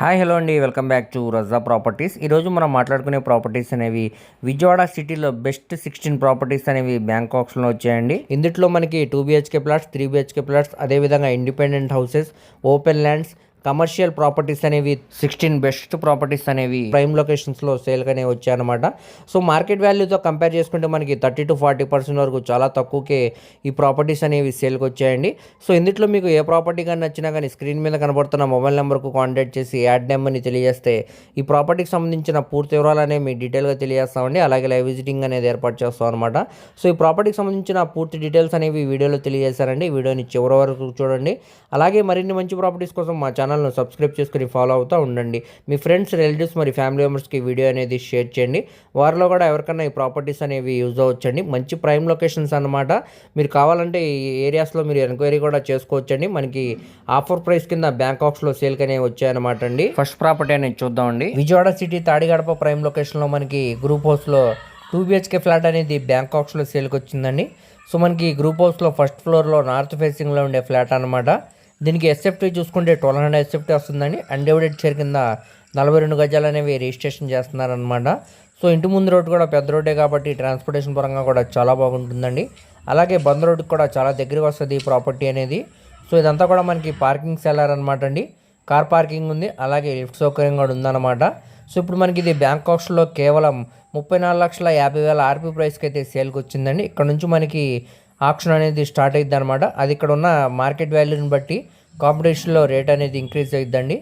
Hi hello అండి. Welcome back to Raza properties. ఈరోజు మనం మాట్లాడుకునే ప్రాపర్టీస్ అనేవి విజయవాడ సిటీలో బెస్ట్ సిక్స్టీన్ ప్రాపర్టీస్ అనేవి బ్యాంకాక్స్లో వచ్చాయండి. ఇందులో మనకి two BHK plots three BHK plots అదేవిధంగా independent houses open lands commercial properties అనేవి సిక్స్టీన్ బెస్ట్ ప్రాపర్టీస్ అనేవి ప్రైమ్ లొకేషన్స్లో సేల్గానే అనేవి వచ్చాయన్నమాట. సో మార్కెట్ వాల్యూతో కంపేర్ చేసుకుంటే మనకి థర్టీ టు ఫార్టీ పర్సెంట్ వరకు చాలా తక్కువకే ఈ ప్రాపర్టీస్ అనేవి సేల్కి వచ్చాయండి. సో ఇందులో మీకు ఏ ప్రాపర్టీ కానీ నచ్చినా కానీ స్క్రీన్ మీద కనబడుతున్న మొబైల్ నెంబర్కు కాంటాక్ట్ చేసి యాడ్ నెంబర్ని తెలియజేస్తే ఈ ప్రాపర్టీకి సంబంధించిన పూర్తి వివరాలు అనేవి మీ డీటెయిల్గా తెలియజేస్తామండి. అలాగే లైవ్ విజిటింగ్ అనేది ఏర్పాటు చేస్తాం అనమాట సో ఈ ప్రాపర్టీకి సంబంధించిన పూర్తి డీటెయిల్స్ అనేవి వీడియోలో తెలియజేశారండి. వీడియోని చివరి వరకు చూడండి. అలాగే మరిన్ని మంచి ప్రాపర్టీస్ కోసం మా ఛానల్ను సబ్స్క్రైబ్ చేసుకుని ఫాలో అవుతూ ఉండండి. మీ ఫ్రెండ్స్ రిలేటివ్స్ మరి ఫ్యామిలీ మెంబర్స్కి వీడియో అనేది షేర్ చేయండి. వారిలో కూడా ఎవరికైనా ఈ ప్రాపర్టీస్ అనేవి యూజ్ అవ్వచ్చండి. మంచి ప్రైమ్ లొకేషన్స్ అన్నమాట. మీరు కావాలంటే ఈ ఏరియాస్లో మీరు ఎంక్వైరీ కూడా చేసుకోవచ్చండి. మనకి ఆఫర్ ప్రైస్ కింద బ్యాంకాక్స్లో సేల్కి అనేవి వచ్చాయన్నమాట అండి. ఫస్ట్ ప్రాపర్టీ అనేది చూద్దామండి. విజయవాడ సిటీ తాడిగడప ప్రైమ్ లొకేషన్లో మనకి గ్రూప్ హౌస్లో టూ బిహెచ్కే ఫ్లాట్ అనేది బ్యాంకాక్స్లో సేల్కి వచ్చిందండి. సో మనకి గ్రూప్ హౌస్లో ఫస్ట్ ఫ్లోర్లో నార్త్ ఫేసింగ్లో ఉండే ఫ్లాట్ అనమాట దీనికి ఎస్ఎఫ్టీ చూసుకుంటే ట్వెల్వ్ హండ్రెడ్ ఎస్ఎఫ్టీ వస్తుందండి. అన్డివైడెడ్ షేర్ కింద నలభై రెండు గజాలు అనేవి రిజిస్ట్రేషన్ చేస్తున్నారనమాట సో ఇంటి ముందు రోడ్డు కూడా పెద్ద రోడ్డే కాబట్టి ట్రాన్స్పోర్టేషన్ పరంగా కూడా చాలా బాగుంటుందండి. అలాగే బంద్ రోడ్డుకి కూడా చాలా దగ్గరగా వస్తుంది ఈ ప్రాపర్టీ అనేది. సో ఇదంతా కూడా మనకి పార్కింగ్ సెల్లర్ అనమాట అండి. కార్ పార్కింగ్ ఉంది. అలాగే లిఫ్ట్ సౌకర్యం కూడా ఉందన్నమాట. సో ఇప్పుడు మనకి ఇది బ్యాంకాక్స్లో కేవలం ముప్పై నాలుగు లక్షల యాభై వేల ఆర్పీ ప్రైస్కి అయితే సేల్కి వచ్చిందండి. ఇక్కడ నుంచి మనకి ఆప్షన్ అనేది స్టార్ట్ అయ్యిద్ది అనమాట అది ఇక్కడ ఉన్న మార్కెట్ వాల్యూని బట్టి కాంపిటీషన్లో రేట్ అనేది ఇంక్రీజ్ అవుతుందండి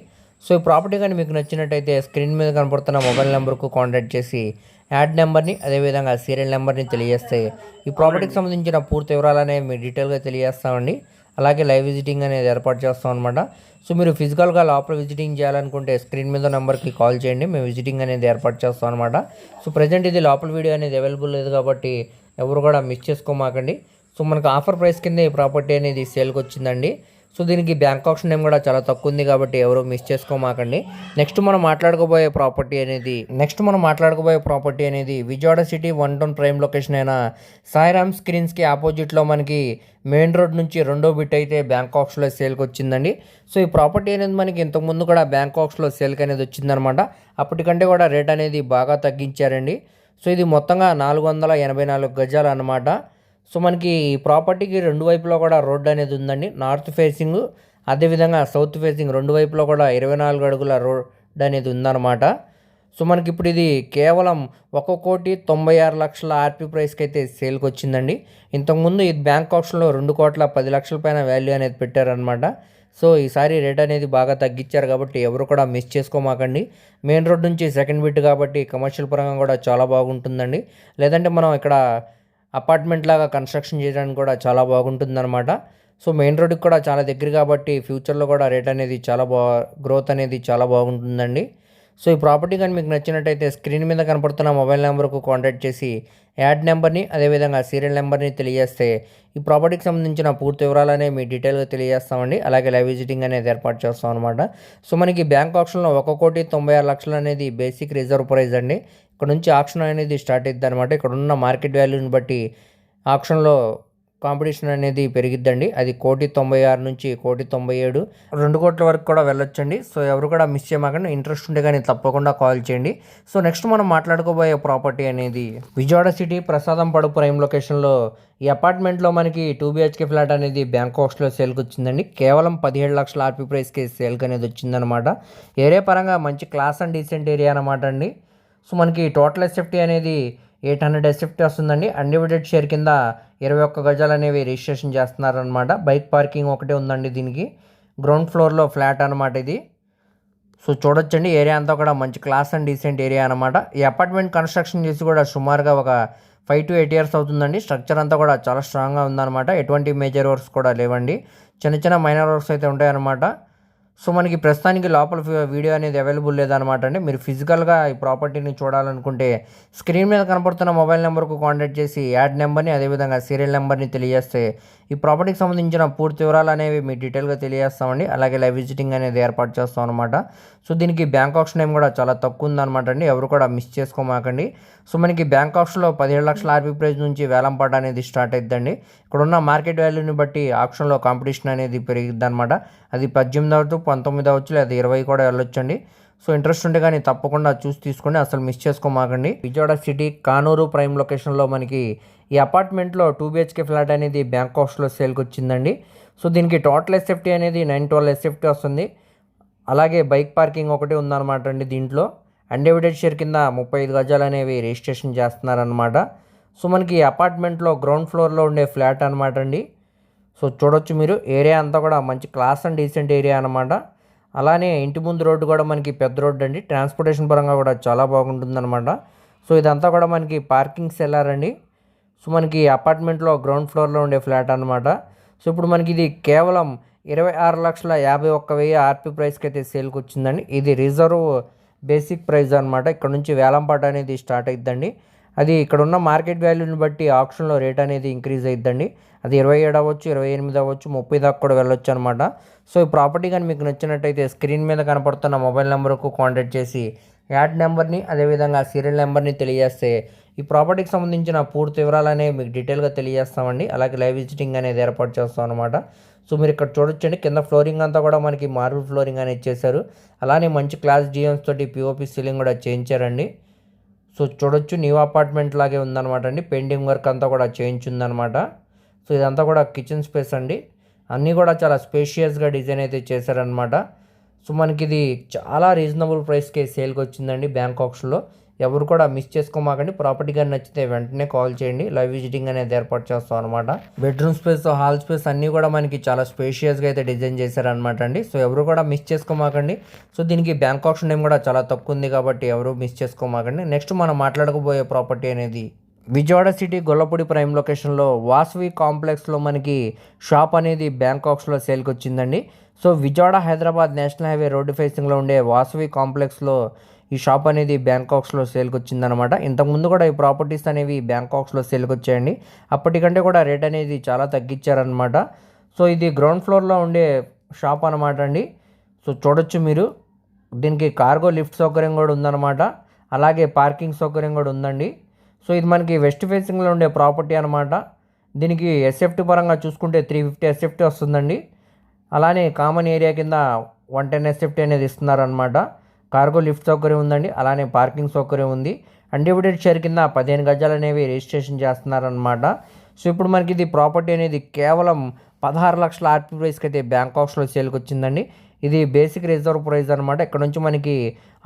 సో ఈ ప్రాపర్టీ కానీ మీకు నచ్చినట్టయితే స్క్రీన్ మీద కనపడుతున్న మొబైల్ నెంబర్కు కాంటాక్ట్ చేసి యాడ్ నెంబర్ని అదేవిధంగా సీరియల్ నెంబర్ని తెలియజేస్తే ఈ ప్రాపర్టీకి సంబంధించిన పూర్తి వివరాలనే అనేవి మీ డీటెయిల్గా తెలియజేస్తామండి. అలాగే లైవ్ విజిటింగ్ అనేది ఏర్పాటు చేస్తాం అనమాట సో మీరు ఫిజికల్గా లోపల విజిటింగ్ చేయాలనుకుంటే స్క్రీన్ మీద నెంబర్కి కాల్ చేయండి. మేము విజిటింగ్ అనేది ఏర్పాటు చేస్తాం అనమాట సో ప్రజెంట్ ఇది లోపల వీడియో అనేది అవైలబుల్ లేదు కాబట్టి ఎవరు కూడా మిస్ చేసుకోమాకండి. సో మనకు ఆఫర్ ప్రైస్ కింద ఈ ప్రాపర్టీ అనేది సేల్కి వచ్చిందండి సో దీనికి బ్యాంక్ ఆప్షన్ టైం కూడా చాలా తక్కువ ఉంది కాబట్టి ఎవరు మిస్ చేసుకోమాకండి. నెక్స్ట్ మనం మాట్లాడుకోబోయే ప్రాపర్టీ అనేది నెక్స్ట్ మనం మాట్లాడుకోబోయే ప్రాపర్టీ అనేది Vijayawada city one town prime location అయిన సాయిరామ్ స్క్రీన్స్కి ఆపోజిట్లో మనకి మెయిన్ రోడ్ నుంచి రెండో బిట్ అయితే బ్యాంకాక్స్లో సేల్కి వచ్చిందండి సో ఈ ప్రాపర్టీ అనేది మనకి ఇంతకుముందు కూడా బ్యాంకాక్స్లో సేల్కి అనేది వచ్చిందనమాట అప్పటికంటే కూడా రేట్ అనేది బాగా తగ్గించారండి. సో ఇది మొత్తంగా నాలుగు వందల ఎనభై నాలుగు గజాలు అనమాట సో మనకి ఈ ప్రాపర్టీకి రెండు వైపులో కూడా రోడ్ అనేది ఉందండి. నార్త్ ఫేసింగ్ అదేవిధంగా సౌత్ ఫేసింగ్ రెండు వైపులో కూడా ఇరవై నాలుగు అడుగుల రోడ్ అనేది ఉందన్నమాట. సో మనకి ఇప్పుడు ఇది కేవలం ఒక కోటి తొంభై ఆరు లక్షల ఆర్పీ ప్రైస్కి అయితే సేల్కి వచ్చిందండి. ఇంతకుముందు ఇది బ్యాంక్ ఆప్షన్లో రెండు కోట్ల పది లక్షల పైన వాల్యూ అనేది పెట్టారనమాట సో ఈసారి రేట్ అనేది బాగా తగ్గించారు కాబట్టి ఎవరు కూడా మిస్ చేసుకోమాకండి. మెయిన్ రోడ్ నుంచి సెకండ్ బిట్ కాబట్టి కమర్షియల్ పరంగా కూడా చాలా బాగుంటుందండి. లేదంటే మనం ఇక్కడ అపార్ట్మెంట్ లాగా కన్స్ట్రక్షన్ చేయడానికి కూడా చాలా బాగుంటుందన్నమాట. సో మెయిన్ రోడ్కి కూడా చాలా దగ్గర కాబట్టి ఫ్యూచర్లో కూడా రేట్ అనేది చాలా బా గ్రోత్ అనేది చాలా బాగుంటుందండి. సో ఈ ప్రాపర్టీ కానీ మీకు నచ్చినట్టయితే స్క్రీన్ మీద కనపడుతున్న మొబైల్ నెంబర్కు కాంటాక్ట్ చేసి యాడ్ నెంబర్ని అదేవిధంగా సీరియల్ నెంబర్ని తెలియజేస్తే ఈ ప్రాపర్టీకి సంబంధించిన పూర్తి వివరాలనే మీ డీటెయిల్గా తెలియజేస్తామండి. అలాగే లైవ్ విజిటింగ్ అనేది ఏర్పాటు చేస్తాం అనమాట సో మనకి బ్యాంక్ ఆప్షన్లో ఒక కోటి తొంభై ఆరు లక్షలు అనేది బేసిక్ రిజర్వ్ ప్రైజ్ అండి. ఇక్కడ నుంచి ఆప్షన్ అనేది స్టార్ట్ అవుతుంది అనమాట ఇక్కడ ఉన్న మార్కెట్ వాల్యూని బట్టి ఆప్షన్లో కాంపిటీషన్ అనేది పెరిగిద్దండి. అది కోటి తొంభై ఆరు నుంచి కోటి తొంభై ఏడు. రెండు కోట్ల వరకు కూడా వెళ్ళొచ్చండి. సో ఎవరు కూడా మిస్ చేయమాకండి. ఇంట్రెస్ట్ ఉంటే కానీ తప్పకుండా కాల్ చేయండి. సో నెక్స్ట్ మనం మాట్లాడుకోబోయే ప్రాపర్టీ అనేది విజయవాడ సిటీ ప్రసాదం పడు ప్రైమ్ లొకేషన్లో ఈ అపార్ట్మెంట్లో మనకి టూ బిహెచ్కే ఫ్లాట్ అనేది బ్యాంకాక్స్లో సేల్కి వచ్చిందండి. కేవలం పదిహేడు లక్షల ఆర్పీ ప్రైస్కి సేల్కి అనేది వచ్చిందనమాట ఏరియా పరంగా మంచి క్లాస్ అండ్ డీసెంట్ ఏరియా అనమాట అండి. సో మనకి టోటల్ ఎస్ఎఫ్టీ అనేది ఎయిట్ హండ్రెడ్ ఎస్ఎఫ్టీ వస్తుందండి. అన్డివైడెడ్ షేర్ కింద ఇరవై ఒక్క గజాలు అనేవి రిజిస్ట్రేషన్ చేస్తున్నారనమాట బైక్ పార్కింగ్ ఒకటే ఉందండి దీనికి. గ్రౌండ్ ఫ్లోర్లో ఫ్లాట్ అనమాట ఇది. సో చూడొచ్చండి ఏరియా అంతా కూడా మంచి క్లాస్ అండ్ డీసెంట్ ఏరియా అనమాట ఈ అపార్ట్మెంట్ కన్స్ట్రక్షన్ చేసి కూడా సుమారుగా ఒక ఫైవ్ టు ఎయిట్ ఇయర్స్ అవుతుందండి. స్ట్రక్చర్ అంతా కూడా చాలా స్ట్రాంగ్గా ఉందన్నమాట. ఎటువంటి మేజర్ వర్క్స్ కూడా లేవండి. చిన్న చిన్న మైనర్ వర్క్స్ అయితే ఉంటాయన్నమాట. సో మనకి ప్రస్తుతానికి లోపల వీడియో అనేది అవైలబుల్ లేదనమాట అండి. మీరు ఫిజికల్గా ఈ ప్రాపర్టీని చూడాలనుకుంటే స్క్రీన్ మీద కనపడుతున్న మొబైల్ నెంబర్కు కాంటాక్ట్ చేసి యాడ్ నెంబర్ని అదేవిధంగా సీరియల్ నెంబర్ని తెలియజేస్తే ఈ ప్రాపర్టీకి సంబంధించిన పూర్తి వివరాలు అనేవి మీ డీటెయిల్గా తెలియజేస్తామండి. అలాగే లైవ్ విజిటింగ్ అనేది ఏర్పాటు చేస్తాం అనమాట సో దీనికి బ్యాంక్ ఆప్షన్ ఏం కూడా చాలా తక్కువ ఉందనమాట అండి. ఎవరు కూడా మిస్ చేసుకోమాకండి. సో మనకి బ్యాంక్ ఆప్షన్లో పదిహేడు లక్షల ఆర్బీ ప్రైస్ నుంచి వేలంపాట అనేది స్టార్ట్ అవుతుందండి ఇక్కడ ఉన్న మార్కెట్ వాల్యూని బట్టి ఆప్షన్లో కాంపిటీషన్ అనేది పెరిగిద్ది అనమాట అది పద్దెనిమిది టు పంతొమ్మిది అవ్వచ్చు లేదా ఇరవై కూడా వెళ్ళొచ్చండి. సో ఇంట్రెస్ట్ ఉంటే కానీ తప్పకుండా చూసి తీసుకోండి అసలు మిస్ చేసుకోమాకండి. విజయవాడ సిటీ కానూరు ప్రైమ్ లొకేషన్లో మనకి ఈ అపార్ట్మెంట్లో టూ బిహెచ్కే ఫ్లాట్ అనేది బ్యాంక్ బ్యాంకాక్స్లో సేల్కి వచ్చిందండి. సో దీనికి టోటల్ ఎస్ఎఫ్టీ అనేది నైన్ ట్వెల్వ్ ఎస్ఎఫ్టీ వస్తుంది. అలాగే బైక్ పార్కింగ్ ఒకటి ఉందన్నమాట అండి దీంట్లో. అన్డివిడెడ్ షేర్ కింద ముప్పై ఐదు గజాలు అనేవి రిజిస్ట్రేషన్ చేస్తున్నారనమాట సో మనకి అపార్ట్మెంట్లో గ్రౌండ్ ఫ్లోర్లో ఉండే ఫ్లాట్ అనమాట అండి. సో చూడొచ్చు మీరు. ఏరియా అంతా కూడా మంచి క్లాస్ అండ్ డీసెంట్ ఏరియా అనమాట అలానే ఇంటి ముందు రోడ్డు కూడా మనకి పెద్ద రోడ్డు అండి. ట్రాన్స్పోర్టేషన్ పరంగా కూడా చాలా బాగుంటుందన్నమాట. సో ఇదంతా కూడా మనకి పార్కింగ్ సెల్లారండి సో మనకి అపార్ట్మెంట్లో గ్రౌండ్ ఫ్లోర్లో ఉండే ఫ్లాట్ అనమాట సో ఇప్పుడు మనకి ఇది కేవలం ఇరవై ఆరు లక్షల యాభై ఒక్క వెయ్యి ఆర్పి ప్రైస్కి అయితే సేల్కి వచ్చిందండి. ఇది రిజర్వ్ బేసిక్ ప్రైస్ అనమాట ఇక్కడ నుంచి వేలంపాట అనేది స్టార్ట్ అయిద్దండి. అది ఇక్కడ ఉన్న మార్కెట్ వాల్యూని బట్టి ఆప్షన్లో రేట్ అనేది ఇంక్రీజ్ అయిద్దండి. అది ఇరవై ఏడు అవ్వచ్చు ఇరవై ఎనిమిది అవ్వచ్చు ముప్పై దాకా కూడా వెళ్ళొచ్చు అనమాట సో ఈ ప్రాపర్టీ కానీ మీకు నచ్చినట్టయితే స్క్రీన్ మీద కనపడుతున్న మొబైల్ నెంబర్కు కాంటాక్ట్ చేసి యాడ్ నెంబర్ని అదేవిధంగా సీరియల్ నెంబర్ని తెలియజేస్తే ఈ ప్రాపర్టీకి సంబంధించిన పూర్తి వివరాలనే మీకు డీటెయిల్గా తెలియజేస్తామండి. అలాగే లైవ్ విజిటింగ్ అనేది ఏర్పాటు చేస్తాం అనమాట సో మీరు ఇక్కడ చూడొచ్చండి. కింద ఫ్లోరింగ్ అంతా కూడా మనకి మార్బుల్ ఫ్లోరింగ్ అనేది చేశారు. అలానే మంచి క్లాస్ డిఎమ్స్ తోటి పిఓపి సీలింగ్ కూడా చేయించారండి. సో చూడొచ్చు న్యూ అపార్ట్మెంట్ లాగే ఉందన్నమాట అండి. పెయింటింగ్ వర్క్ అంతా కూడా చేయించుందనమాట సో ఇదంతా కూడా కిచెన్ స్పేస్ అండి. అన్నీ కూడా చాలా స్పేషియస్గా డిజైన్ అయితే చేశారనమాట సో మనకి ఇది చాలా రీజనబుల్ ప్రైస్కి సేల్కి వచ్చిందండి బ్యాంకాక్స్లో ఎవరు కూడా మిస్ చేసుకోమాకండి. ప్రాపర్టీ కానీ నచ్చితే వెంటనే కాల్ చేయండి. లైవ్ విజిటింగ్ అనేది ఏర్పాటు చేస్తాం అనమాట బెడ్రూమ్ స్పేస్ హాల్ స్పేస్ అన్నీ కూడా మనకి చాలా స్పేషియస్గా అయితే డిజైన్ చేశారనమాట అండి. సో ఎవరు కూడా మిస్ చేసుకోమాకండి. సో దీనికి బ్యాంకాక్స్ నేమ్ కూడా చాలా తక్కువ ఉంది కాబట్టి ఎవరు మిస్ చేసుకోమాకండి. నెక్స్ట్ మనం మాట్లాడకపోయే ప్రాపర్టీ అనేది విజయవాడ సిటీ గొల్లపూడి ప్రైమ్ లొకేషన్లో వాసవి కాంప్లెక్స్లో మనకి షాప్ అనేది బ్యాంకాక్స్లో సేల్కి వచ్చిందండి. So Vijayawada Hyderabad national highway road ఫేసింగ్లో ఉండే వాసవి కాంప్లెక్స్లో ఈ షాప్ అనేది బ్యాంకాక్స్లో సేల్కి వచ్చిందనమాట ఇంతకుముందు కూడా ఈ ప్రాపర్టీస్ అనేవి బ్యాంకాక్స్లో సేల్కి వచ్చాయండి అప్పటికంటే కూడా రేట్ అనేది చాలా తగ్గించారనమాట సో ఇది గ్రౌండ్ ఫ్లోర్లో ఉండే షాప్ అనమాట అండి. సో చూడొచ్చు మీరు. దీనికి కార్గో లిఫ్ట్ సౌకర్యం కూడా ఉందన్నమాట. అలాగే పార్కింగ్ సౌకర్యం కూడా ఉందండి. సో ఇది మనకి వెస్ట్ ఫేసింగ్లో ఉండే ప్రాపర్టీ అనమాట దీనికి ఎస్ఎఫ్టీ పరంగా చూసుకుంటే త్రీ ఫిఫ్టీ ఎస్ఎఫ్టీ వస్తుందండి. అలానే కామన్ ఏరియా కింద వన్ టెన్ ఎస్ఎఫ్టీ అనేది ఇస్తున్నారనమాట కార్గో లిఫ్ట్ సౌకర్యం ఉందండి అలానే పార్కింగ్ సౌకర్యం ఉంది. అన్డివిడెడ్ షేర్ కింద పదిహేను గజాలు అనేవి రిజిస్ట్రేషన్ చేస్తున్నారనమాట సో ఇప్పుడు మనకి ఇది ప్రాపర్టీ అనేది కేవలం పదహారు లక్షల ఆర్పీ ప్రైస్కి అయితే బ్యాంకాక్స్లో సేల్కి వచ్చిందండి. ఇది బేసిక్ రిజర్వ్ ప్రైస్ అనమాట ఇక్కడ నుంచి మనకి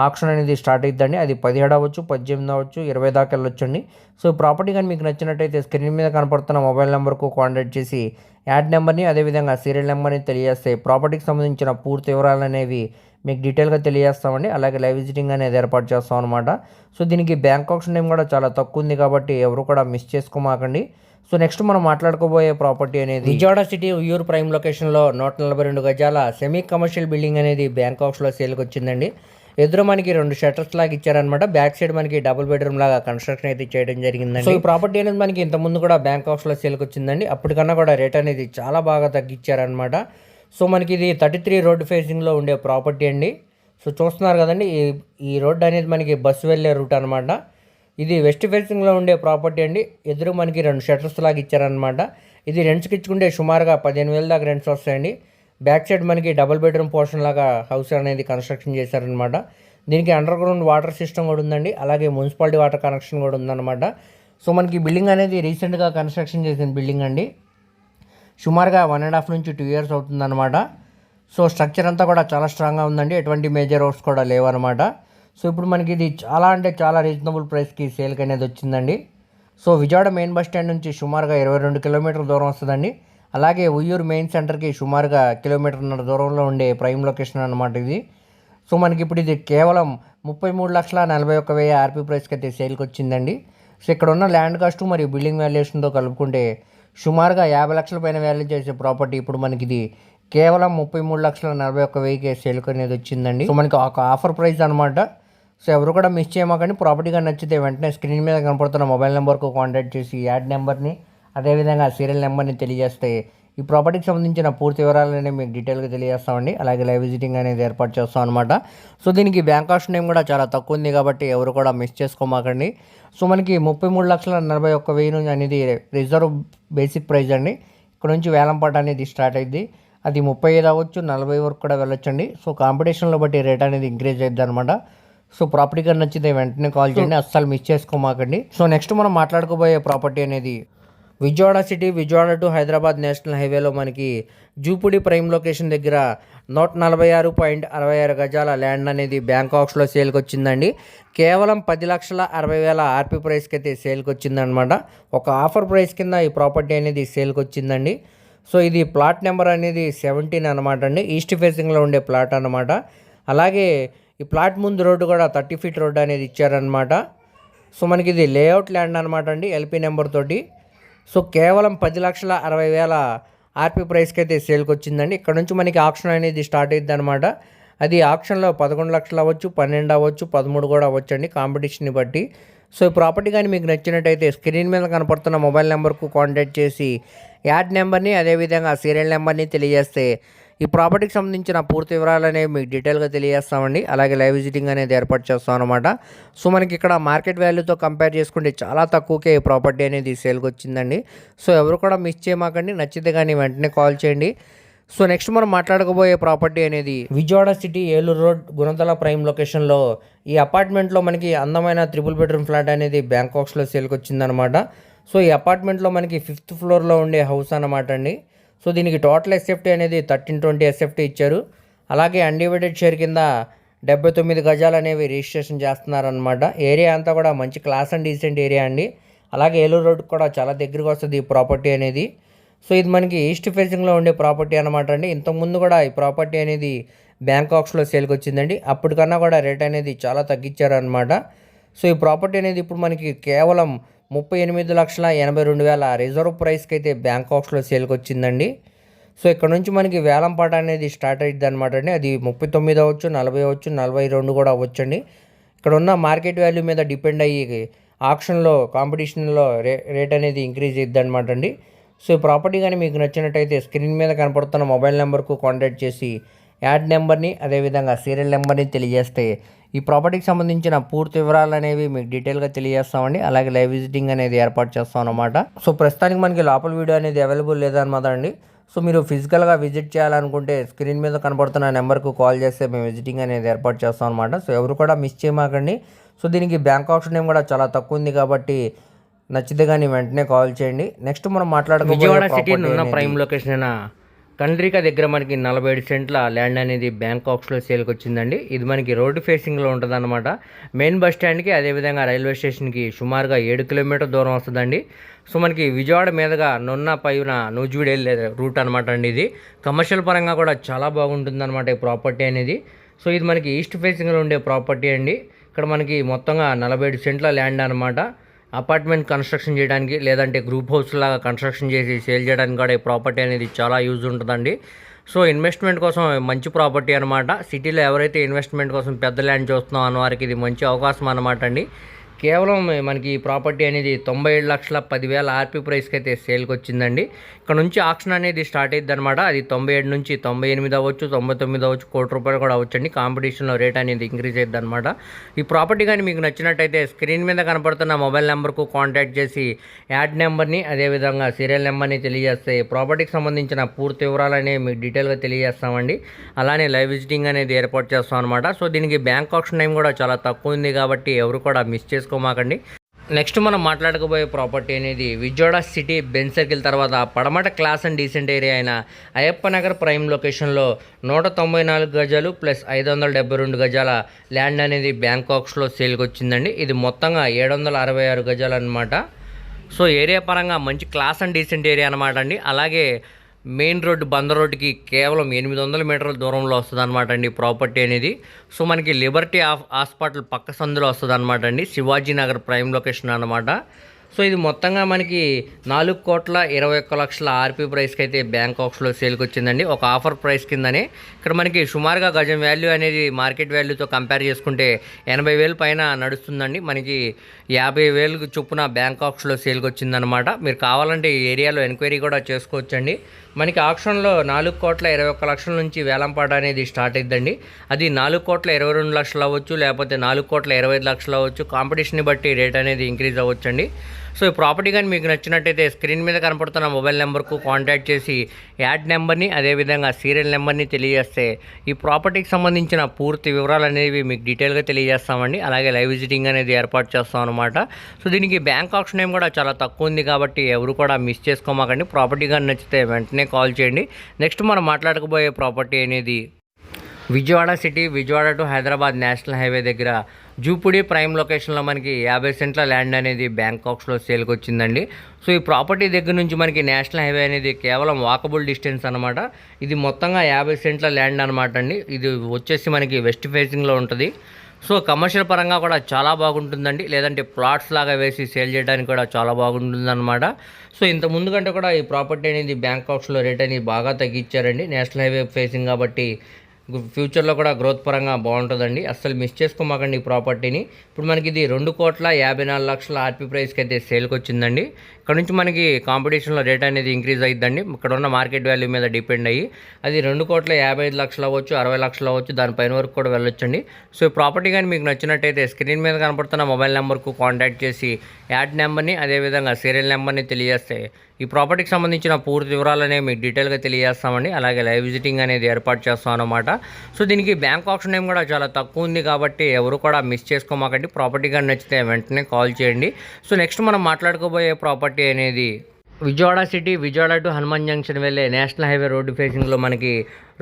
ఆప్షన్ అనేది స్టార్ట్ అవుతుందండి అది పదిహేడు అవ్వచ్చు పద్దెనిమిది అవ్వచ్చు ఇరవై దాకా వెళ్ళొచ్చండి. సో ప్రాపర్టీ కానీ మీకు నచ్చినట్టయితే స్క్రీన్ మీద కనపడుతున్న మొబైల్ నెంబర్కు కాంటాక్ట్ చేసి యాడ్ నెంబర్ని అదేవిధంగా సీరియల్ నెంబర్ని తెలియజేస్తే ప్రాపర్టీకి సంబంధించిన పూర్తి వివరాలు అనేవి మీకు డీటెయిల్గా తెలియజేస్తామండి. అలాగే లైవ్ విజిటింగ్ అనేది ఏర్పాటు చేస్తాం అనమాట సో దీనికి బ్యాంకాక్స్ నేమ్ కూడా చాలా తక్కువ ఉంది కాబట్టి ఎవరు కూడా మిస్ చేసుకోమాకండి. సో నెక్స్ట్ మనం మాట్లాడుకోబోయే ప్రాపర్టీ అనేది విజయవాడ సిటీ ఉయ్యూరు ప్రైమ్ లొకేషన్లో నూట నలభై రెండు గజాల సెమీ కమర్షియల్ బిల్డింగ్ అనేది బ్యాంకాక్స్లో సేల్కి వచ్చిందండి. ఎదురు మనకి రెండు షట్టర్స్ లాగా ఇచ్చారనమాట బ్యాక్ సైడ్ మనకి డబుల్ బెడ్రూమ్ లాగా కన్స్ట్రక్షన్ అయితే చేయడం జరిగిందండి. సో ఈ ప్రాపర్టీ అనేది మనకి ఇంత ముందు కూడా బ్యాంకాక్స్లో సేల్కి వచ్చిందండి. అప్పటికన్నా కూడా రేట్ అనేది చాలా బాగా తగ్గించారనమాట సో మనకి ఇది థర్టీ త్రీ రోడ్ ఫేసింగ్లో ఉండే ప్రాపర్టీ అండి. సో చూస్తున్నారు కదండి ఈ ఈ రోడ్ అనేది మనకి బస్సు వెళ్ళే రూట్ అనమాట ఇది వెస్ట్ ఫేసింగ్లో ఉండే ప్రాపర్టీ అండి. ఎదురు మనకి రెండు షట్టర్స్ లాగా ఇచ్చారనమాట ఇది రెంట్స్కి ఇచ్చుకుంటే సుమారుగా పదిహేను వేల దాకా రెంట్స్ వస్తాయండి. బ్యాక్ సైడ్ మనకి డబుల్ బెడ్రూమ్ పోర్షన్ లాగా హౌస్ అనేది కన్స్ట్రక్షన్ చేశారనమాట దీనికి అండర్ గ్రౌండ్ వాటర్ సిస్టమ్ కూడా ఉందండి. అలాగే మున్సిపాలిటీ వాటర్ కనెక్షన్ కూడా ఉందన్నమాట. సో మనకి బిల్డింగ్ అనేది రీసెంట్గా కన్స్ట్రక్షన్ చేసిన బిల్డింగ్ అండి. సుమారుగా వన్ అండ్ హాఫ్ నుంచి టూ ఇయర్స్ అవుతుందన్నమాట. సో స్ట్రక్చర్ అంతా కూడా చాలా స్ట్రాంగ్గా ఉందండి. ఎటువంటి మేజర్ వర్క్స్ కూడా లేవన్నమాట. సో ఇప్పుడు మనకి ఇది చాలా అంటే చాలా రీజనబుల్ ప్రైస్కి సేల్కి అనేది వచ్చిందండి. So Vijayawada main bus stand నుంచి సుమారుగా ఇరవై రెండు కిలోమీటర్ల దూరం వస్తుందండి. అలాగే ఉయ్యూరు మెయిన్ సెంటర్కి సుమారుగా కిలోమీటర్న్నర దూరంలో ఉండే ప్రైమ్ లొకేషన్ అనమాట ఇది. సో మనకి ఇప్పుడు ఇది కేవలం ముప్పై మూడు లక్షల నలభై ఒక్క వెయ్యి ఆర్పీ ప్రైస్కి అయితే సేల్కి వచ్చిందండి. సో ఇక్కడ ఉన్న ల్యాండ్ కాస్ట్ మరియు బిల్డింగ్ వాల్యుయేషన్తో కలుపుకుంటే సుమారుగా యాభై లక్షల పైన వాల్యూ చేసే ప్రాపర్టీ ఇప్పుడు మనకి ఇది కేవలం ముప్పై మూడు లక్షల నలభై ఒక్క వెయ్యికి సేల్కి అనేది వచ్చిందండి. సో మనకి ఒక ఆఫర్ ప్రైస్ అనమాట సో ఎవరు కూడా మిస్ చేయమాకండి ప్రాపర్టీగా నచ్చితే వెంటనే స్క్రీన్ మీద కనపడుతున్న మొబైల్ నెంబర్కు కాంటాక్ట్ చేసి యాడ్ నెంబర్ని అదేవిధంగా సీరియల్ నెంబర్ని తెలియజేస్తే ఈ ప్రాపర్టీకి సంబంధించిన పూర్తి వివరాలనే మీకు డీటెయిల్గా తెలియజేస్తామండి. అలాగే లైవ్ విజిటింగ్ అనేది ఏర్పాటు చేస్తాం అనమాట సో దీనికి బ్యాంక్ కాస్ట్ నేమ్ కూడా చాలా తక్కువ ఉంది కాబట్టి ఎవరు కూడా మిస్ చేసుకోమాకండి. సో మనకి ముప్పై మూడు లక్షల నలభై ఒక్క వెయ్యి నుంచి అనేది రిజర్వ్ బేసిక్ ప్రైజ్ అండి. ఇక్కడ నుంచి వేలంపాట అనేది స్టార్ట్ అయింది అది ముప్పై ఐదు అవ్వచ్చు నలభై వరకు కూడా వెళ్ళొచ్చండి. సో కాంపిటీషన్లో బట్టి రేట్ అనేది ఇంక్రీజ్ అవుతుంది అనమాట సో ప్రాపర్టీ కానీ నచ్చితే వెంటనే కాల్ చేయండి. అస్సలు మిస్ చేసుకోమాకండి. సో నెక్స్ట్ మనం మాట్లాడుకోబోయే ప్రాపర్టీ అనేది Vijayawada city Vijayawada to Hyderabad national హైవేలో మనకి జూపుడి ప్రైమ్ లొకేషన్ దగ్గర నూట నలభై ఆరు పాయింట్ అరవై ఆరు గజాల ల్యాండ్ అనేది బ్యాంకాక్స్లో సేల్కి వచ్చిందండి కేవలం పది లక్షల అరవై వేల ఆర్పీ ప్రైస్కి అయితే సేల్కి వచ్చిందనమాట ఒక ఆఫర్ ప్రైస్ కింద ఈ ప్రాపర్టీ అనేది సేల్కి వచ్చిందండి సో ఇది ప్లాట్ నెంబర్ అనేది సెవెంటీన్ అనమాట అండి. ఈస్ట్ ఫేసింగ్లో ఉండే ప్లాట్ అనమాట అలాగే ఈ ప్లాట్ ముందు రోడ్డు కూడా థర్టీ ఫీట్ రోడ్డు అనేది ఇచ్చారనమాట సో మనకి ఇది లేఅవుట్ ల్యాండ్ అనమాట అండి ఎల్పీ నెంబర్ తోటి. సో కేవలం పది లక్షల అరవై వేల ఆర్పీ ప్రైస్కి అయితే సేల్కి వచ్చిందండి ఇక్కడ నుంచి మనకి ఆప్షన్ అనేది స్టార్ట్ అయ్యింది అనమాట అది ఆప్షన్లో పదకొండు లక్షలు అవ్వచ్చు పన్నెండు అవ్వచ్చు పదమూడు కూడా అవ్వచ్చు అండి కాంపిటీషన్ని బట్టి. సో ఈ ప్రాపర్టీ కానీ మీకు నచ్చినట్టయితే స్క్రీన్ మీద కనపడుతున్న మొబైల్ నెంబర్కు కాంటాక్ట్ చేసి యాడ్ నెంబర్ని అదేవిధంగా సీరియల్ నెంబర్ని తెలియజేస్తే ఈ ప్రాపర్టీకి సంబంధించిన పూర్తి వివరాలు అనేవి మీకు డీటెయిల్గా తెలియజేస్తామండి. అలాగే లైవ్ విజిటింగ్ అనేది ఏర్పాటు చేస్తాం అనమాట సో మనకి ఇక్కడ మార్కెట్ వాల్యూతో కంపేర్ చేసుకుంటే చాలా తక్కువకే ఈ ప్రాపర్టీ అనేది సేల్కి వచ్చిందండి. సో ఎవరు కూడా మిస్ చేయమాకండి. నచ్చితే కానీ వెంటనే కాల్ చేయండి. సో నెక్స్ట్ మనం మాట్లాడకపోయే ప్రాపర్టీ అనేది Vijayawada city Eluru road Gunadala prime లొకేషన్లో ఈ అపార్ట్మెంట్లో మనకి అందమైన త్రిపుల్ బెడ్రూమ్ ఫ్లాట్ అనేది బ్యాంకాక్స్లో సేల్కి వచ్చిందనమాట సో ఈ అపార్ట్మెంట్లో మనకి ఫిఫ్త్ ఫ్లోర్లో ఉండే హౌస్ అనమాట అండి. సో దీనికి టోటల్ ఎస్ఎఫ్టీ అనేది థర్టీన్ ట్వంటీ ఎస్ఎఫ్టీ ఇచ్చారు. అలాగే అన్డివైడెడ్ షేర్ కింద డెబ్బై తొమ్మిది గజాలు అనేవి రిజిస్ట్రేషన్ చేస్తున్నారనమాట ఏరియా అంతా కూడా మంచి క్లాస్ అండ్ డీసెంట్ ఏరియా అండి. అలాగే ఏలూరు రోడ్ కూడా చాలా దగ్గరకు వస్తుంది ఈ ప్రాపర్టీ అనేది. సో ఇది మనకి ఈస్ట్ ఫేసింగ్లో ఉండే ప్రాపర్టీ అనమాట అండి. ఇంతకుముందు కూడా ఈ ప్రాపర్టీ అనేది బ్యాంకాక్స్లో సేల్కి వచ్చిందండి. అప్పటికన్నా కూడా రేట్ అనేది చాలా తగ్గించారనమాట సో ఈ ప్రాపర్టీ అనేది ఇప్పుడు మనకి కేవలం ముప్పై ఎనిమిది లక్షల ఎనభై రెండు వేల రిజర్వ్ ప్రైస్కి అయితే బ్యాంకాక్స్లో సేల్కి వచ్చిందండి సో ఇక్కడ నుంచి మనకి వేలం పాట అనేది స్టార్ట్ అయ్యింది అనమాట అండి. అది ముప్పై తొమ్మిది అవ్వచ్చు నలభై అవ్వచ్చు నలభై రెండు కూడా అవ్వచ్చండి. ఇక్కడ ఉన్న మార్కెట్ వాల్యూ మీద డిపెండ్ అయ్యి ఆప్షన్లో కాంపిటీషన్లో రే రేట్ అనేది ఇంక్రీజ్ అయ్యిద్ది అనమాట అండి. సో ఈ ప్రాపర్టీ కానీ మీకు నచ్చినట్టయితే స్క్రీన్ మీద కనపడుతున్న మొబైల్ నెంబర్కు కాంటాక్ట్ చేసి యాడ్ నెంబర్ని అదేవిధంగా సీరియల్ నెంబర్ని తెలియజేస్తే ఈ ప్రాపర్టీకి సంబంధించిన పూర్తి వివరాలు అనేవి మీకు డీటెయిల్గా తెలియజేస్తామండి. అలాగే లైవ్ విజిటింగ్ అనేది ఏర్పాటు చేస్తాం అనమాట సో ప్రస్తుతానికి మనకి లోపల వీడియో అనేది అవైలబుల్ లేదన్నమాట అండి. సో మీరు ఫిజికల్గా విజిట్ చేయాలనుకుంటే స్క్రీన్ మీద కనబడుతున్న నెంబర్కు కాల్ చేస్తే మేము విజిటింగ్ అనేది ఏర్పాటు చేస్తాం అనమాట సో ఎవరు కూడా మిస్ చేయమాకండి. సో దీనికి బ్యాంక్ ఆప్షన్ నేమ్ కూడా చాలా తక్కువ ఉంది కాబట్టి నచ్చితే కానీ వెంటనే కాల్ చేయండి. నెక్స్ట్ మనం మాట్లాడుకో విజయవాడ సిటీ ఉన్న ప్రైమ్ లొకేషన్ అయినా కండ్రిక దగ్గర మనకి నలభై ఏడు సెంట్ల ల్యాండ్ అనేది బ్యాంకాక్స్లో సేల్కి వచ్చిందండి ఇది మనకి రోడ్డు ఫేసింగ్లో ఉంటుందన్నమాట. మెయిన్ బస్ స్టాండ్కి అదేవిధంగా రైల్వే స్టేషన్కి సుమారుగా ఏడు కిలోమీటర్ దూరం వస్తుందండి. సో మనకి విజయవాడ మీదుగా నున్న పైన నూజివీడు వెళ్ళే రూట్ అనమాట అండి ఇది. కమర్షియల్ పరంగా కూడా చాలా బాగుంటుంది అనమాట ఈ ప్రాపర్టీ అనేది. సో ఇది మనకి ఈస్ట్ ఫేసింగ్లో ఉండే ప్రాపర్టీ అండి. ఇక్కడ మనకి మొత్తంగా నలభై ఏడు సెంట్ల ల్యాండ్ అనమాట అపార్ట్మెంట్ కన్స్ట్రక్షన్ చేయడానికి లేదంటే గ్రూప్ హౌస్ లాగా కన్స్ట్రక్షన్ చేసి సేల్ చేయడానికి కూడా ఈ ప్రాపర్టీ అనేది చాలా యూజ్ ఉంటుందండి. సో ఇన్వెస్ట్మెంట్ కోసం మంచి ప్రాపర్టీ అనమాట సిటీలో ఎవరైతే ఇన్వెస్ట్మెంట్ కోసం పెద్ద ల్యాండ్ చూస్తున్నాం అన్న వారికి ఇది మంచి అవకాశం అనమాట అండి. కేవలం మనకి ఈ ప్రాపర్టీ అనేది తొంభై ఏడు లక్షల పదివేల ఆర్పీ ప్రైస్కి అయితే సేల్కి వచ్చిందండి ఇక్కడ నుంచి ఆక్షన్ అనేది స్టార్ట్ అయ్యింది అనమాట అది తొంభై ఏడు నుంచి తొంభై ఎనిమిది అవ్వచ్చు తొంభై తొమ్మిది అవ్వచ్చు కోటి రూపాయలు కూడా అవ్వచ్చండి. కాంపిటీషన్లో రేట్ అనేది ఇంక్రీజ్ అయ్యింది అనమాట ఈ ప్రాపర్టీ కానీ మీకు నచ్చినట్టయితే స్క్రీన్ మీద కనపడుతున్న మొబైల్ నెంబర్కు కాంటాక్ట్ చేసి యాడ్ నెంబర్ని అదేవిధంగా సీరియల్ నెంబర్ని తెలియజేస్తే ప్రాపర్టీకి సంబంధించిన పూర్తి వివరాలు అనేవి మీకు డీటెయిల్గా తెలియజేస్తామండి. అలానే లైవ్ విజిటింగ్ అనేది ఏర్పాటు చేస్తాం అనమాట సో దీనికి బ్యాంక్ ఆప్షన్ టైం కూడా చాలా తక్కువ ఉంది కాబట్టి ఎవరు కూడా మిస్ చేసుకోమాకండి. నెక్స్ట్ మనం మాట్లాడకపోయే ప్రాపర్టీ అనేది విజయవాడ సిటీ బెన్ సర్కిల్ తర్వాత పడమట క్లాస్ అండ్ డీసెంట్ ఏరియా అయిన అయ్యప్ప నగర్ ప్రైమ్ లొకేషన్లో నూట తొంభై నాలుగు గజాలు ప్లస్ ఐదు వందల డెబ్బై రెండు గజాల ల్యాండ్ అనేది బ్యాంకాక్స్లో సేల్కి వచ్చిందండి. ఇది మొత్తంగా ఏడు వందల అరవై ఆరు గజాలు అనమాట సో ఏరియా పరంగా మంచి క్లాస్ అండ్ డీసెంట్ ఏరియా అనమాట అండి. అలాగే మెయిన్ రోడ్డు బందర్ రోడ్డుకి కేవలం ఎనిమిది వందల మీటర్ల దూరంలో వస్తుంది అనమాట అండి ప్రాపర్టీ అనేది. సో మనకి లిబర్టీ హాస్పిటల్ పక్క సందులో వస్తుంది అనమాట అండి. శివాజీ నగర్ ప్రైమ్ లొకేషన్ అనమాట సో ఇది మొత్తంగా మనకి నాలుగు కోట్ల ఇరవై ఒక్క లక్షల ఆర్పీ ప్రైస్కి అయితే బ్యాంకాక్స్లో సేల్కి వచ్చిందండి. ఒక ఆఫర్ ప్రైస్ కిందనే. ఇక్కడ మనకి సుమారుగా గజం వాల్యూ అనేది మార్కెట్ వాల్యూతో కంపేర్ చేసుకుంటే ఎనభై వేలు పైన నడుస్తుందండి. మనకి యాభై వేలు చొప్పున బ్యాంకాక్స్లో సేల్కి వచ్చిందనమాట మీరు కావాలంటే ఈ ఏరియాలో ఎంక్వైరీ కూడా చేసుకోవచ్చండి. మనకి ఆప్షన్లో నాలుగు కోట్ల ఇరవై ఒక్క లక్షల నుంచి వేలంపాట అనేది స్టార్ట్ అయిద్దండి. అది నాలుగు కోట్ల ఇరవై రెండు లక్షలు అవ్వచ్చు లేకపోతే నాలుగు కోట్ల ఇరవై ఐదు లక్షలు అవ్వచ్చు. కాంపిటీషన్ని బట్టి రేట్ అనేది ఇంక్రీజ్ అవ్వచ్చండి. సో ఈ ప్రాపర్టీ కానీ మీకు నచ్చినట్టయితే స్క్రీన్ మీద కనపడుతున్న మొబైల్ నెంబర్కు కాంటాక్ట్ చేసి యాడ్ నెంబర్ని అదేవిధంగా సీరియల్ నెంబర్ని తెలియజేస్తే ఈ ప్రాపర్టీకి సంబంధించిన పూర్తి వివరాలు అనేవి మీకు డీటెయిల్గా తెలియజేస్తామండి. అలాగే లైవ్ విజిటింగ్ అనేది ఏర్పాటు చేస్తాం అనమాట సో దీనికి బ్యాంక్ ఆప్షన్ ఏం కూడా చాలా తక్కువ ఉంది కాబట్టి ఎవరు కూడా మిస్ చేసుకోమాకండి. ప్రాపర్టీ కానీ నచ్చితే వెంటనే కాల్ చేయండి. నెక్స్ట్ మనం మాట్లాడకపోయే ప్రాపర్టీ అనేది Vijayawada city Vijayawada to Hyderabad national highway దగ్గర జూపుడి ప్రైమ్ లొకేషన్లో మనకి యాభై సెంట్ల ల్యాండ్ అనేది బ్యాంకాక్స్లో సేల్కి వచ్చిందండి సో ఈ ప్రాపర్టీ దగ్గర నుంచి మనకి నేషనల్ హైవే అనేది కేవలం వాకబుల్ డిస్టెన్స్ అనమాట ఇది మొత్తంగా యాభై సెంట్ల ల్యాండ్ అనమాట అండి. ఇది వచ్చేసి మనకి వెస్ట్ ఫేసింగ్లో ఉంటుంది. సో కమర్షియల్ పరంగా కూడా చాలా బాగుంటుందండి. లేదంటే ప్లాట్స్ లాగా వేసి సేల్ చేయడానికి కూడా చాలా బాగుంటుందన్నమాట. సో ఇంత ముందు కంటే కూడా ఈ ప్రాపర్టీ అనేది బ్యాంకాక్స్లో రేట్ అనేది బాగా తగ్గించారండి. నేషనల్ హైవే ఫేసింగ్ కాబట్టి ఫ్యూచర్లో కూడా గ్రోత్ పరంగా బాగుంటుందండి. అస్సలు మిస్ చేసుకోమాకండి ఈ ప్రాపర్టీని. ఇప్పుడు మనకి ఇది రెండు కోట్ల యాభై నాలుగు లక్షల ఆర్పీ ప్రైస్కి అయితే సేల్కి వచ్చిందండి ఇక్కడ నుంచి మనకి కాంపిటీషన్లో రేట్ అనేది ఇంక్రీజ్ అయ్యిందండి ఇక్కడ ఉన్న మార్కెట్ వాల్యూ మీద డిపెండ్ అయ్యి అది రెండు కోట్ల యాభై ఐదు లక్షలు అవ్వచ్చు అరవై లక్షలు అవ్వచ్చు దానిపైన వరకు కూడా వెళ్ళొచ్చండి. సో ఈ ప్రాపర్టీ కానీ మీకు నచ్చినట్టయితే స్క్రీన్ మీద కనపడుతున్న మొబైల్ నెంబర్కు కాంటాక్ట్ చేసి యాడ్ నెంబర్ని అదేవిధంగా సీరియల్ నెంబర్ని తెలియజేస్తే ఈ ప్రాపర్టీకి సంబంధించిన పూర్తి వివరాలనే మీకు డీటెయిల్గా తెలియజేస్తామండి. అలాగే లైవ్ విజిటింగ్ అనేది ఏర్పాటు చేస్తాం అనమాట సో దీనికి బ్యాంక్ ఆప్షన్ ఏం కూడా చాలా తక్కువ ఉంది కాబట్టి ఎవరు కూడా మిస్ చేసుకోమాకండి. ప్రాపర్టీ కానీ నచ్చితే వెంటనే కాల్ చేయండి. సో నెక్స్ట్ మనం మాట్లాడుకోబోయే ప్రాపర్టీ అనేది Vijayawada city Vijayawada to Hanuman junction వెళ్ళే నేషనల్ హైవే రోడ్డు ఫేసింగ్లో మనకి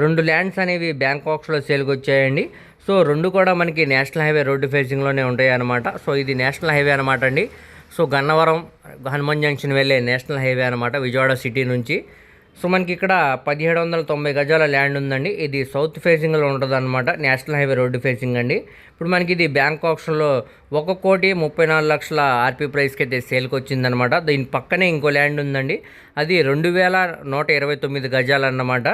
రెండు ల్యాండ్స్ అనేవి బ్యాంకాక్స్లో సేల్కి వచ్చాయండి. సో రెండు కూడా మనకి నేషనల్ హైవే రోడ్డు ఫేసింగ్లోనే ఉంటాయి అనమాట సో ఇది నేషనల్ హైవే అనమాట అండి. సో గన్నవరం హనుమాన్ జంక్షన్ వెళ్ళే నేషనల్ హైవే అనమాట విజయవాడ సిటీ నుంచి. సో మనకి ఇక్కడ పదిహేడు వందల తొంభై గజాల ల్యాండ్ ఉందండి. ఇది సౌత్ ఫేసింగ్లో ఉంటుంది అనమాట నేషనల్ హైవే రోడ్డు ఫేసింగ్ అండి. ఇప్పుడు మనకి ఇది బ్యాంక్ ఆప్షన్లో ఒక కోటి ముప్పై నాలుగు లక్షల ఆర్పీ ప్రైస్కి అయితే సేల్కి వచ్చిందనమాట దీని పక్కనే ఇంకో ల్యాండ్ ఉందండి. అది రెండు వేల నూట ఇరవై తొమ్మిది గజాలు అన్నమాట.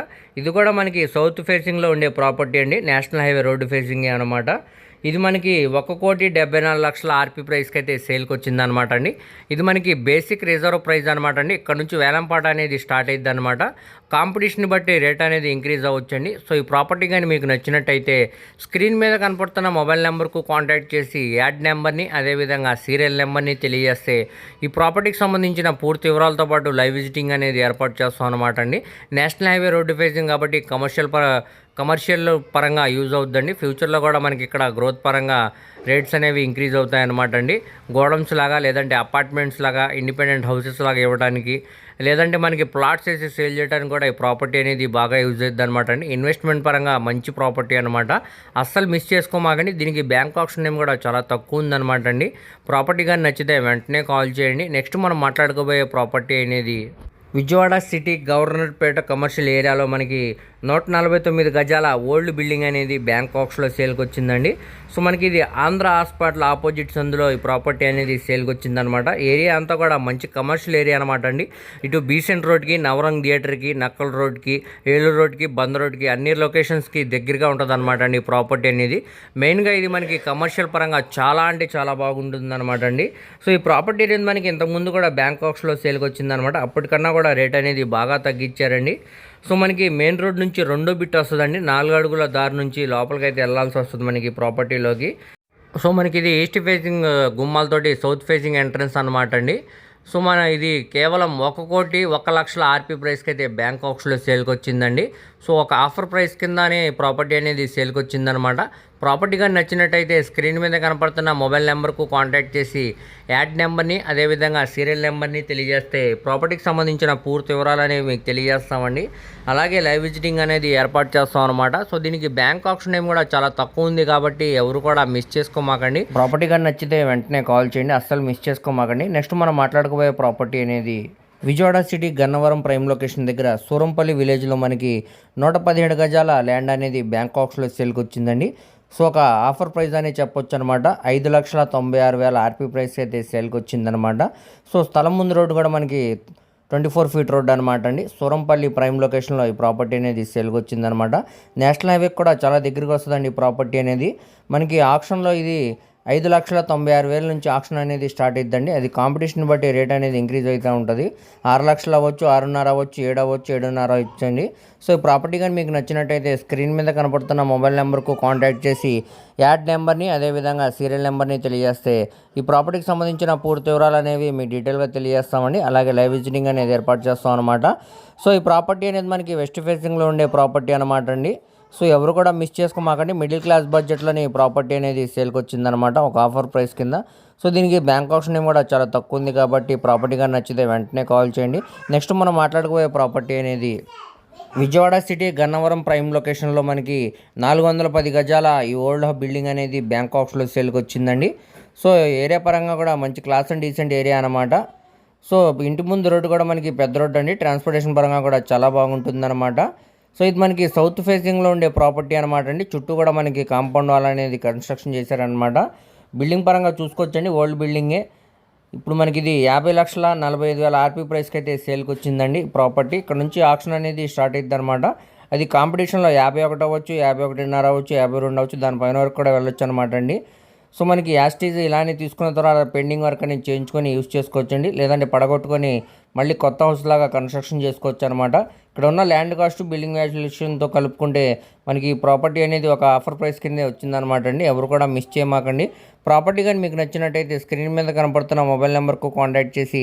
ఇది కూడా మనకి సౌత్ ఫేసింగ్లో ఉండే ప్రాపర్టీ అండి నేషనల్ హైవే రోడ్డు ఫేసింగే అనమాట ఇది మనకి ఒక కోటి డెబ్బై నాలుగు లక్షల ఆర్పీ ప్రైస్కి అయితే సేల్కి వచ్చిందనమాట అండి. ఇది మనకి బేసిక్ రిజర్వ్ ప్రైస్ అనమాట అండి. ఇక్కడ నుంచి వేలంపాట అనేది స్టార్ట్ అయ్యింది అనమాట కాంపిటీషన్ బట్టి రేట్ అనేది ఇంక్రీజ్ అవ్వచ్చండి. సో ఈ ప్రాపర్టీ కానీ మీకు నచ్చినట్టయితే స్క్రీన్ మీద కనపడుతున్న మొబైల్ నెంబర్కు కాంటాక్ట్ చేసి యాడ్ నెంబర్ని అదేవిధంగా సీరియల్ నెంబర్ని తెలియజేస్తే ఈ ప్రాపర్టీకి సంబంధించిన పూర్తి వివరాలతో పాటు లైవ్ విజిటింగ్ అనేది ఏర్పాటు చేస్తాం అనమాట అండి. నేషనల్ హైవే రోడ్డు ఫేసింగ్ కాబట్టి కమర్షియల్ కమర్షియల్ పరంగా యూజ్ అవుతుందండి ఫ్యూచర్లో కూడా మనకి ఇక్కడ గ్రోత్ పరంగా రేట్స్ అనేవి ఇంక్రీజ్ అవుతాయి అనమాట అండి. గోడౌన్స్ లాగా లేదంటే అపార్ట్మెంట్స్ లాగా ఇండిపెండెంట్ హౌసెస్ లాగా ఇవ్వడానికి లేదంటే మనకి ప్లాట్స్ వేసి సేల్ చేయడానికి కూడా ఈ ప్రాపర్టీ అనేది బాగా యూజ్ అవుతుంది అనమాట అండి. ఇన్వెస్ట్మెంట్ పరంగా మంచి ప్రాపర్టీ అనమాట అస్సలు మిస్ చేసుకోమాకండి. దీనికి బ్యాంక్ ఆప్షన్ నేమ్ కూడా చాలా తక్కువ ఉందన్నమాట అండి. ప్రాపర్టీ కానీ నచ్చితే వెంటనే కాల్ చేయండి. నెక్స్ట్ మనం మాట్లాడుకోబోయే ప్రాపర్టీ అనేది విజయవాడ సిటీ గవర్నర్పేట కమర్షియల్ ఏరియాలో మనకి నూట నలభై తొమ్మిది గజాల ఓల్డ్ బిల్డింగ్ అనేది బ్యాంకాక్స్లో సేల్కి వచ్చిందండి సో మనకి ఇది ఆంధ్ర హాస్పిటల్ ఆపోజిట్స్ అందులో ఈ ప్రాపర్టీ అనేది సేల్కి వచ్చిందనమాట ఏరియా అంతా కూడా మంచి కమర్షియల్ ఏరియా అనమాట అండి. ఇటు బీసెంట్ రోడ్కి నవరంగ్ థియేటర్కి నక్కల్ రోడ్కి ఏలూరు రోడ్కి బంద్ రోడ్కి అన్ని లొకేషన్స్కి దగ్గరగా ఉంటుంది అనమాట అండి ఈ ప్రాపర్టీ అనేది. మెయిన్గా ఇది మనకి కమర్షియల్ పరంగా చాలా అంటే చాలా బాగుంటుంది అనమాట అండి. సో ఈ ప్రాపర్టీ అనేది మనకి ఇంతకుముందు కూడా బ్యాంకాక్స్లో సేల్కి వచ్చిందనమాట అప్పటికన్నా కూడా రేట్ అనేది బాగా తగ్గించారండి. సో మనకి మెయిన్ రోడ్ నుంచి రెండో బిట్ వస్తుందండి. నాలుగు అడుగుల దారి నుంచి లోపలికి అయితే వెళ్ళాల్సి వస్తుంది మనకి ప్రాపర్టీలోకి సో మనకి ఇది ఈస్ట్ ఫేసింగ్ uh, గుమ్మాలతోటి సౌత్ ఫేసింగ్ ఎంట్రన్స్ అనమాట అండి. సో మన ఇది కేవలం ఒక కోటి ఒక లక్షల ఆర్పీ ప్రైస్కి అయితే బ్యాంకాక్స్లో సేల్కి వచ్చిందండి సో ఒక ఆఫర్ ప్రైస్ కిందనే ప్రాపర్టీ అనేది సేల్కి వచ్చిందనమాట ప్రాపర్టీగా నచ్చినట్టయితే స్క్రీన్ మీద కనపడుతున్న మొబైల్ నెంబర్కు కాంటాక్ట్ చేసి యాడ్ నెంబర్ని అదేవిధంగా సీరియల్ నెంబర్ని తెలియజేస్తే ప్రాపర్టీకి సంబంధించిన పూర్తి వివరాలు అనేవి మీకు తెలియజేస్తామండి. అలాగే లైవ్ విజిటింగ్ అనేది ఏర్పాటు చేస్తాం అనమాట సో దీనికి బ్యాంక్ ఆప్షన్ ఏం కూడా చాలా తక్కువ ఉంది కాబట్టి ఎవరు కూడా మిస్ చేసుకోమాకండి. ప్రాపర్టీ కానీ నచ్చితే వెంటనే కాల్ చేయండి. అస్సలు మిస్ చేసుకోమాకండి. నెక్స్ట్ మనం మాట్లాడుకోబోయే ప్రాపర్టీ అనేది Vijayawada city Gannavaram prime location దగ్గర సూరంపల్లి విలేజ్లో మనకి నూట పదిహేడు గజాల ల్యాండ్ అనేది బ్యాంకాక్స్లో సేల్కి వచ్చిందండి. సో ఒక ఆఫర్ ప్రైస్ అనే చెప్పొచ్చు అనమాట ఐదు లక్షల తొంభై ఆరు వేల ఆర్పీ ప్రైస్ అయితే సేల్కి వచ్చిందనమాట సో స్థలం ముందు రోడ్డు కూడా మనకి ట్వంటీ ఫోర్ ఫీట్ రోడ్ అనమాట అండి. సూరంపల్లి ప్రైమ్ లొకేషన్లో ఈ ప్రాపర్టీ అనేది సేల్కి వచ్చిందనమాట నేషనల్ హైవే కూడా చాలా దగ్గరికి వస్తుందండి ఈ ప్రాపర్టీ అనేది. మనకి ఆప్షన్లో ఇది ఐదు లక్షల తొంభై ఆరు వేల నుంచి ఆక్షన్ అనేది స్టార్ట్ అయిద్దండి. అది కాంపిటీషన్ బట్టి రేట్ అనేది ఇంక్రీజ్ అవుతూ ఉంటుంది. ఆరు లక్షలు అవ్వచ్చు ఆరున్నర అవ్వచ్చు ఏడు అవ్వచ్చు ఏడున్నర ఇచ్చండి. సో ఈ ప్రాపర్టీ కానీ మీకు నచ్చినట్టయితే స్క్రీన్ మీద కనపడుతున్న మొబైల్ నెంబర్కు కాంటాక్ట్ చేసి యాడ్ నెంబర్ని అదేవిధంగా సీరియల్ నెంబర్ని తెలియజేస్తే ఈ ప్రాపర్టీకి సంబంధించిన పూర్తి వివరాలు అనేవి మీకు డీటెయిల్గా తెలియజేస్తామండి. అలాగే లైవ్ విజిటింగ్ అనేది ఏర్పాటు చేస్తాం అనమాట సో ఈ ప్రాపర్టీ అనేది మనకి వెస్ట్ ఫేసింగ్లో ఉండే ప్రాపర్టీ అనమాట అండి. సో ఎవరు కూడా మిస్ చేసుకోమాకండి. మిడిల్ క్లాస్ బడ్జెట్లోని ప్రాపర్టీ అనేది సేల్కి వచ్చిందనమాట ఒక ఆఫర్ ప్రైస్ కింద. సో దీనికి బ్యాంక్ ఆప్షన్ కూడా చాలా తక్కువ ఉంది కాబట్టి ప్రాపర్టీగా నచ్చితే వెంటనే కాల్ చేయండి. నెక్స్ట్ మనం మాట్లాడుకోబోయే ప్రాపర్టీ అనేది విజయవాడ సిటీ గన్నవరం ప్రైమ్ లొకేషన్లో మనకి నాలుగు వందల పది గజాల ఈ ఓల్డ్ బిల్డింగ్ అనేది బ్యాంకాక్స్లో సేల్కి వచ్చిందండి సో ఏరియా పరంగా కూడా మంచి క్లాస్ అండ్ డీసెంట్ ఏరియా అనమాట. సో ఇంటి ముందు రోడ్డు కూడా మనకి పెద్ద రోడ్డు అండి. ట్రాన్స్పోర్టేషన్ పరంగా కూడా చాలా బాగుంటుంది అనమాట సో ఇది మనకి సౌత్ ఫేసింగ్లో ఉండే ప్రాపర్టీ అనమాట అండి. చుట్టూ కూడా మనకి కాంపౌండ్ వాల్ అనేది కన్స్ట్రక్షన్ చేశారనమాట బిల్డింగ్ పరంగా చూసుకోవచ్చండి ఓల్డ్ బిల్డింగే. ఇప్పుడు మనకి ఇది యాభై లక్షల నలభై ఐదు వేల ఆర్పీ ప్రైస్కి అయితే సేల్కి వచ్చిందండి ప్రాపర్టీ. ఇక్కడ నుంచి ఆక్షన్ అనేది స్టార్ట్ అయింది అనమాట అది కాంపిటీషన్లో యాభై ఒకటి అవ్వచ్చు యాభై ఒకటిన్నర అవ్వచ్చు యాభై రెండు అవ్వచ్చు దానిపైన వరకు కూడా వెళ్ళొచ్చు అనమాట అండి. సో మనకి యాస్టీజ్ ఇలానే తీసుకున్న తర్వాత పెండింగ్ వర్క్ అనేది చేయించుకొని యూస్ చేసుకోవచ్చండి. లేదంటే పడగొట్టుకొని మళ్ళీ కొత్త హౌస్ లాగా కన్స్ట్రక్షన్ చేసుకోవచ్చు అనమాట ఇక్కడ ఉన్న ల్యాండ్ కాస్ట్ బిల్డింగ్ వాల్యుయేషన్తో కలుపుకుంటే మనకి ప్రాపర్టీ అనేది ఒక ఆఫర్ ప్రైస్ కిందే వచ్చిందనమాట అండి. ఎవరు కూడా మిస్ చేయమాకండి. ప్రాపర్టీ కానీ మీకు నచ్చినట్టయితే స్క్రీన్ మీద కనపడుతున్న మొబైల్ నెంబర్కు కాంటాక్ట్ చేసి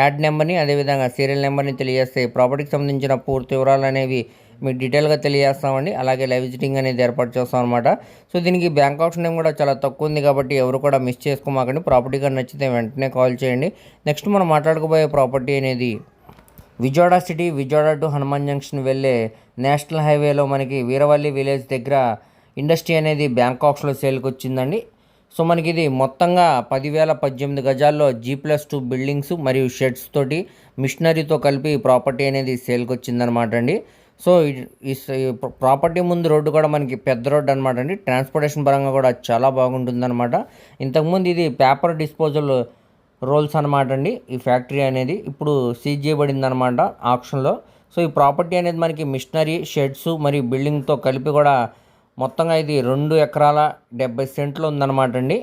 యాడ్ నెంబర్ని అదేవిధంగా సీరియల్ నెంబర్ని తెలియజేస్తే ప్రాపర్టీకి సంబంధించిన పూర్తి వివరాలు అనేవి మీకు డీటెయిల్గా తెలియజేస్తామండి. అలాగే లైవ్ విజిటింగ్ అనేది ఏర్పాటు చేస్తాం అనమాట సో దీనికి బ్యాంక్ ఆప్షన్ కూడా చాలా తక్కువ ఉంది కాబట్టి ఎవరు కూడా మిస్ చేసుకోమాకండి. ప్రాపర్టీ కానీ నచ్చితే వెంటనే కాల్ చేయండి. నెక్స్ట్ మనం మాట్లాడుకోబోయే ప్రాపర్టీ అనేది Vijayawada city Vijayawada to Hanuman junction వెళ్ళే నేషనల్ హైవేలో మనకి వీరవల్లి విలేజ్ దగ్గర ఇండస్ట్రీ అనేది బ్యాంకాక్స్లో సేల్కి వచ్చిందండి. సో మనకి ఇది మొత్తంగా పదివేల పద్దెనిమిది గజాల్లో జీ ప్లస్ టూ బిల్డింగ్స్ మరియు షెడ్స్ తోటి మిషనరీతో కలిపి ప్రాపర్టీ అనేది సేల్కి వచ్చిందనమాట అండి. సో ఈ ప్రాపర్టీ ముందు రోడ్డు కూడా మనకి పెద్ద రోడ్డు అనమాట అండి. ట్రాన్స్పోర్టేషన్ పరంగా కూడా చాలా బాగుంటుంది అనమాట ఇంతకుముందు ఇది పేపర్ డిస్పోజల్ రోల్స్ అనమాట అండి. ఈ ఫ్యాక్టరీ అనేది ఇప్పుడు సీజ్ చేయబడింది అనమాట ఆప్షన్లో సో ఈ ప్రాపర్టీ అనేది మనకి మిషనరీ షెడ్స్ మరియు బిల్డింగ్తో కలిపి కూడా మొత్తంగా ఇది రెండు ఎకరాల డెబ్బై సెంట్లు ఉందన్నమాట అండి.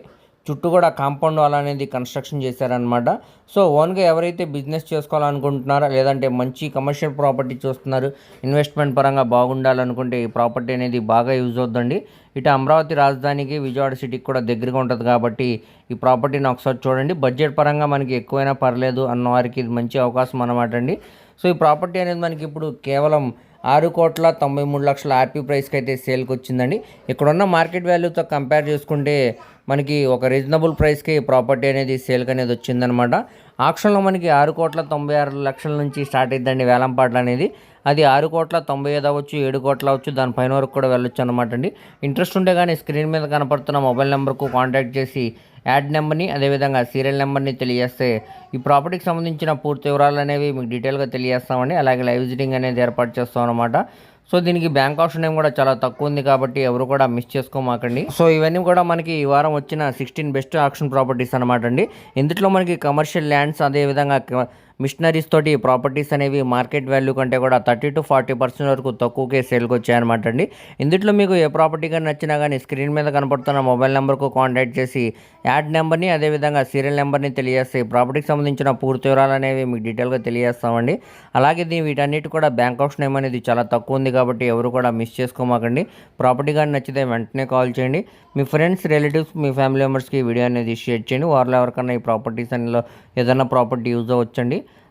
చుట్టూ కూడా కాంపౌండ్ వాల్ అనేది కన్స్ట్రక్షన్ చేశారనమాట సో ఓన్గా ఎవరైతే బిజినెస్ చేసుకోవాలనుకుంటున్నారో లేదంటే మంచి కమర్షియల్ ప్రాపర్టీ చూస్తున్నారు ఇన్వెస్ట్మెంట్ పరంగా బాగుండాలనుకుంటే ఈ ప్రాపర్టీ అనేది బాగా యూజ్ అవుతుందండి ఇటు అమరావతి రాజధానికి విజయవాడ సిటీకి కూడా దగ్గరగా ఉంటుంది కాబట్టి ఈ ప్రాపర్టీని ఒకసారి చూడండి. బడ్జెట్ పరంగా మనకి ఎక్కువైనా పర్లేదు అన్న వారికి ఇది మంచి అవకాశం అనమాట అండి. సో ఈ ప్రాపర్టీ అనేది మనకి ఇప్పుడు కేవలం ఆరు కోట్ల తొంభై మూడు లక్షల ఆర్పీ ప్రైస్కి అయితే సేల్కి వచ్చిందండి ఇక్కడున్న మార్కెట్ వాల్యూతో కంపేర్ చేసుకుంటే మనకి ఒక రీజనబుల్ ప్రైస్కి ప్రాపర్టీ అనేది సేల్కి అనేది వచ్చిందనమాట. ఆక్షన్లో మనకి ఆరు కోట్ల తొంభై ఆరు లక్షల నుంచి స్టార్ట్ అయిద్దండి వేలంపాట్లు అనేది. అది ఆరు కోట్ల తొంభై ఐదు అవ్వచ్చు ఏడు కోట్ల అవ్వచ్చు దానిపైన వరకు కూడా వెళ్ళొచ్చు అనమాట అండి. ఇంట్రెస్ట్ ఉంటే కానీ స్క్రీన్ మీద కనపడుతున్న మొబైల్ నెంబర్కు కాంటాక్ట్ చేసి యాడ్ నెంబర్ని అదేవిధంగా సీరియల్ నెంబర్ని తెలియజేస్తే ఈ ప్రాపర్టీకి సంబంధించిన పూర్తి వివరాలు అనేవి మీకు డీటెయిల్గా తెలియజేస్తామండి. అలాగే లైవ్ విజిటింగ్ అనేది ఏర్పాటు చేస్తాం అనమాట సో దీనికి బ్యాంక్ ఆప్షన్ ఏం కూడా చాలా తక్కువ ఉంది కాబట్టి ఎవరు కూడా మిస్ చేసుకోమాకండి. సో ఇవన్నీ కూడా మనకి ఈ వారం వచ్చిన సిక్స్టీన్ బెస్ట్ ఆప్షన్ ప్రాపర్టీస్ అనమాట అండి. ఇందులో మనకి కమర్షియల్ ల్యాండ్స్ అదేవిధంగా మిషనరీస్ తోటి ప్రాపర్టీస్ అనేవి మార్కెట్ వాల్యూ కంటే కూడా థర్టీ టు ఫార్టీ పర్సెంట్ వరకు తక్కువకే సేల్కి వచ్చాయన్నమాట అండి. ఇందులో మీకు ఏ ప్రాపర్టీ కానీ నచ్చినా కానీ స్క్రీన్ మీద కనపడుతున్న మొబైల్ నెంబర్కు కాంటాక్ట్ చేసి యాడ్ నెంబర్ని అదేవిధంగా సీరియల్ నెంబర్ని తెలియజేస్తే ప్రాపర్టీకి సంబంధించిన పూర్తి వివరాలు అనేవి మీకు డీటెయిల్గా తెలియజేస్తామండి. అలాగే దీని వీటన్నిటి కూడా బ్యాంక్ ఆప్షన్ ఏమనేది చాలా తక్కువ ఉంది కాబట్టి ఎవరు కూడా మిస్ చేసుకోమాకండి. ప్రాపర్టీ కానీ నచ్చితే వెంటనే కాల్ చేయండి. మీ ఫ్రెండ్స్ రిలేటివ్స్ మీ ఫ్యామిలీ మెంబర్స్కి వీడియో అనేది షేర్ చేయండి. వారిలో ఎవరికన్నా ఈ ప్రాపర్టీస్ అనేలో ఏదైనా ప్రాపర్టీ యూజ్ అవ్వచ్చండి.